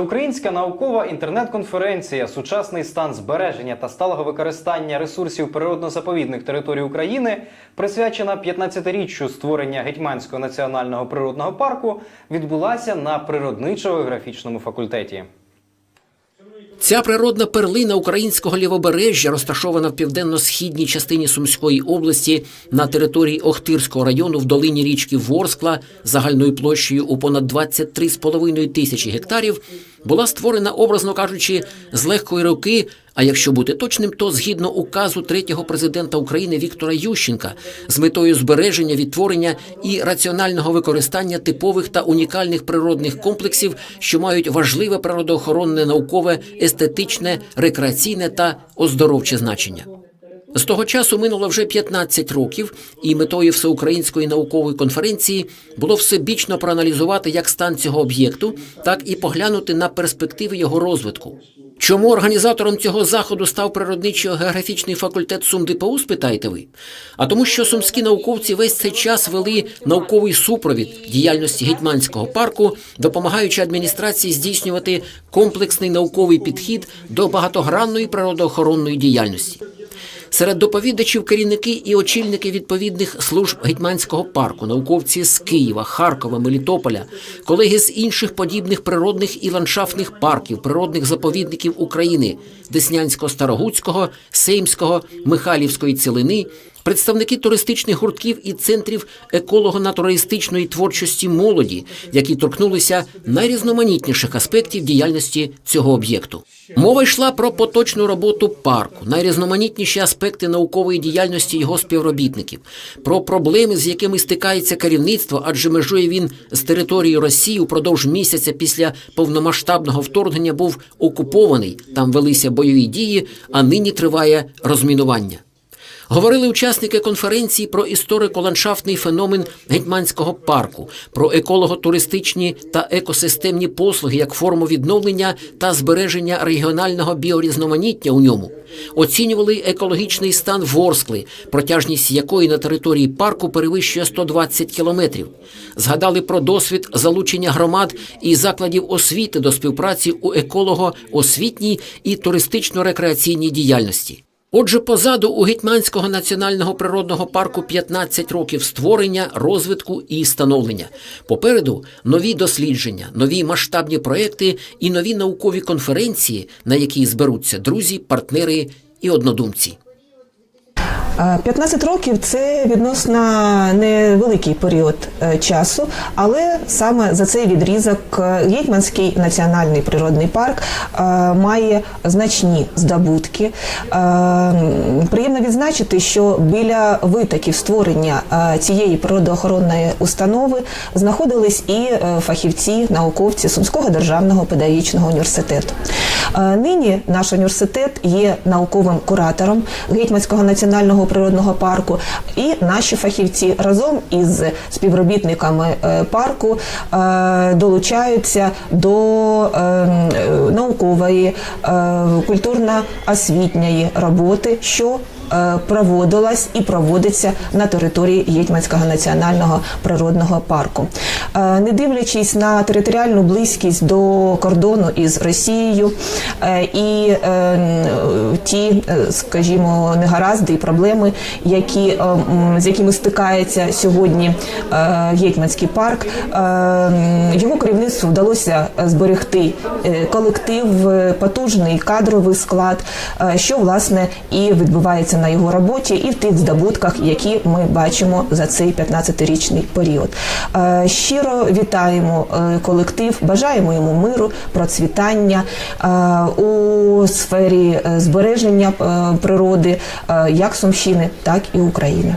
Всеукраїнська наукова інтернет-конференція Сучасний стан збереження та сталого використання ресурсів природно-заповідних територій України, присвячена 15-річчю створення Гетьманського національного природного парку, відбулася на природничо-географічному факультеті. Ця природна перлина українського лівобережжя розташована в південно-східній частині Сумської області на території Охтирського району в долині річки Ворскла загальною площею у понад 23,5 тисячі гектарів, була створена, образно кажучи, з легкої руки. А якщо бути точним, то згідно указу третього президента України Віктора Ющенка з метою збереження, відтворення і раціонального використання типових та унікальних природних комплексів, що мають важливе природоохоронне, наукове, естетичне, рекреаційне та оздоровче значення. З того часу минуло вже 15 років, і метою всеукраїнської наукової конференції було всебічно проаналізувати як стан цього об'єкту, так і поглянути на перспективи його розвитку. Чому організатором цього заходу став природничо-географічний факультет СумДПУ, спитаєте ви? А тому, що сумські науковці весь цей час вели науковий супровід діяльності гетьманського парку, допомагаючи адміністрації здійснювати комплексний науковий підхід до багатогранної природоохоронної діяльності. Серед доповідачів керівники і очільники відповідних служб гетьманського парку, науковці з Києва, Харкова, Мелітополя, колеги з інших подібних природних і ландшафтних парків, природних заповідників України Деснянсько-Старогуцького, Сеймського, Михайлівської цілини, представники туристичних гуртків і центрів еколого-натуралістичної творчості молоді, які торкнулися найрізноманітніших аспектів діяльності цього об'єкту. Мова йшла про поточну роботу парку, найрізноманітніші аспекти наукової діяльності його співробітників, про проблеми, з якими стикається керівництво, адже межує він з території Росії упродовж місяця після повномасштабного вторгнення був окупований. Там велися бойові дії, а нині триває розмінування. Говорили учасники конференції про історико-ландшафтний феномен гетьманського парку, про еколого-туристичні та екосистемні послуги як форму відновлення та збереження регіонального біорізноманіття у ньому. Оцінювали екологічний стан Ворскли, протяжність якої на території парку перевищує 120 кілометрів. Згадали про досвід залучення громад і закладів освіти до співпраці у еколого-освітній і туристично-рекреаційній діяльності. Отже, позаду у Гетьманського національного природного парку 15 років створення, розвитку і становлення. Попереду нові дослідження, нові масштабні проекти і нові наукові конференції, на які зберуться друзі, партнери і однодумці. Е, 15 років це відносно невеликий період е, часу, але саме за цей відрізок е, Гетьманський національний природний парк е, має значні здобутки. Приємно відзначити, що біля витоків створення цієї природоохоронної установи знаходились і фахівці, науковці Сумського державного педагогічного університету. Нині наш університет є науковим куратором Гетьманського національного природного парку, і наші фахівці разом із співробітниками е, парку е, долучаються до е, наукової культурно-освітньої роботи, що проводилась і проводиться на території Єтьманського національного природного парку. Е, Не дивлячись на територіальну близькість до кордону із Росією е, і е, ті, е, скажімо, негаразди і проблеми, які, е, з якими стикається сьогодні е, Гетьманський парк, е, його керівництву вдалося зберегти е, колектив, е, потужний кадровий склад, е, що власне і відбувається на його роботі, і в тих здобутках, які ми бачимо за цей 15-річний період. Е, Щиро вітаємо е, колектив, бажаємо йому миру, процвітання е, у сфері збереження природи як Сумщини, так і України.